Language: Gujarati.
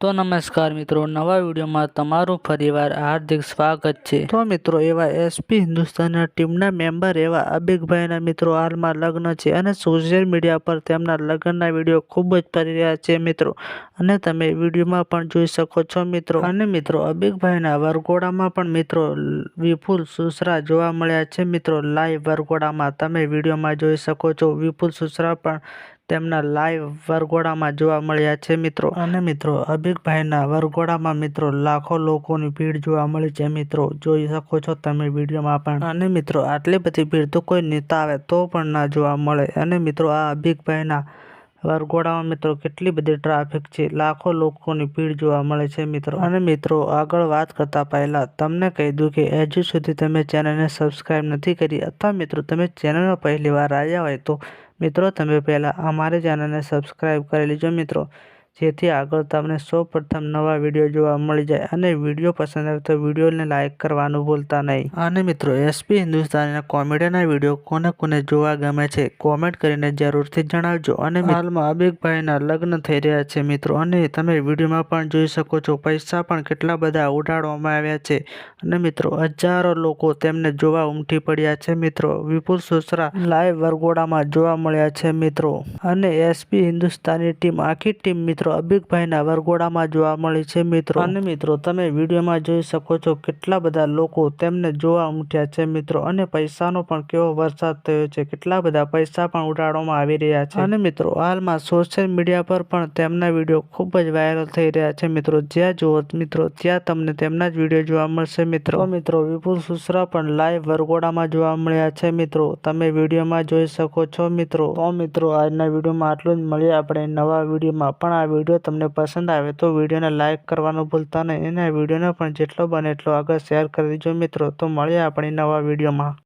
તો નમસ્કાર મિત્રો, નવા વિડીયોમાં તમારું ફરીવાર હાર્દિક સ્વાગત છે. તો મિત્રો, એવા એસપી હિન્દુસ્તાનના ટીમના મેમ્બર એવા અબિકભાઈના મિત્રો હાલમાં લગ્ન છે અને સોશિયલ મીડિયા પર તેમના લગ્નના વીડિયો ખૂબ જ ફરી રહ્યા છે મિત્રો. અને તમે વિડીયોમાં પણ જોઈ શકો છો મિત્રો. અને મિત્રો અબિકભાઈના વરઘોડામાં પણ મિત્રો વિપુલ સુસરા જોવા મળ્યા છે મિત્રો. લાઈવ વરઘોડામાં તમે વિડીયોમાં જોઈ શકો છો. વિપુલ સુસરા પણ તેમના લાઈવ વરઘોડામાં જોવા મળ્યા છે મિત્રો. અને મિત્રો અભિકભાઈના વરઘોડામાં મિત્રો લાખો લોકોની ભીડ જોવા મળી છે મિત્રો. જોઈ શકો છો તમે વિડીયોમાં પણ. અને મિત્રો આટલી બધી ભીડ તો કોઈ નેતા આવે તો પણ ના જોવા મળે. અને મિત્રો આ અભિકભાઈના વરઘોડામાં મિત્રો કેટલી બધી ટ્રાફિક છે. લાખો લોકોની ભીડ જોવા મળે છે મિત્રો. અને મિત્રો આગળ વાત કરતા પહેલાં તમને કહી દઉં કે હજુ સુધી તમે ચેનલને સબસ્ક્રાઈબ નથી કરી. અથવા મિત્રો તમે ચેનલમાં પહેલી વાર આવ્યા હોય તો મિત્રો તમે પહેલાં અમારા ચેનલને સબસ્ક્રાઈબ કરી લેજો મિત્રો. જેથી આગળ તમને સૌપ્રથમ નવા વીડિયો જોવા મળી જાય અને વીડિયો પસંદ આવે તો વિડીયોને લાઇક કરવાનું ભૂલતા નહીં. અને મિત્રો એસપી હિન્દુસ્તાનના કોમેડીના વીડિયો કોને કોને જોવા ગમે છે કોમેન્ટ કરીને જરૂરથી જણાવજો. અને હાલમાં અબિકભાઈના લગ્ન થઈ રહ્યા છે, મિત્રો. અને તમે વિડીયોમાં પણ જોઈ શકો છો, પૈસા પણ કેટલા બધા ઉડાડવામાં આવ્યા છે. અને મિત્રો, હજારો લોકો તેમને જોવા ઉમટી પડ્યા છે, મિત્રો. વિપુલ સુસરા લાઈવ વરગોડામાં જોવા મળ્યા છે, મિત્રો. અને એસપી હિન્દુસ્તાની ટીમ, આખી ટીમ, મિત્રો અબિકભાઈના વરઘોડામાં જોવા મળી છે મિત્રો. અને મિત્રો તમે વિડીયોમાં જોઈ શકો છો કેટલા બધા લોકો તેમને જોવા ઉમટ્યા છે મિત્રો અને પૈસાનો પણ કેવો વરસાદ થયો છે કેટલા બધા પૈસા પણ ઉડાડવામાં આવી રહ્યા છે. અને મિત્રો હાલમાં સોશિયલ મીડિયા પર પણ તેમના વીડિયો ખૂબ જ વાયરલ થઈ રહ્યા છે મિત્રો. જ્યાં જુઓ મિત્રો ત્યાં તમને તેમના જ વીડિયો જોવા મળશે મિત્રો. મિત્રો વિપુલ સુસરા પણ લાઈવ વરઘોડામાં જોવા મળ્યા છે મિત્રો. તમે વિડીયોમાં જોઈ શકો છો મિત્રો. તો મિત્રો આજના વિડીયોમાં આટલું જ. મળીએ આપણે નવા વિડીયોમાં પણ આ વીડિયો તમને પસંદ આવે તો વિડીયોને લાઇક કરવાનું ભૂલતા નહીં અને આ વિડીયોને પણ જેટલો બને એટલો આગળ શેર કરી દેજો મિત્રો. તો મળીએ આપણે નવા વિડીયોમાં.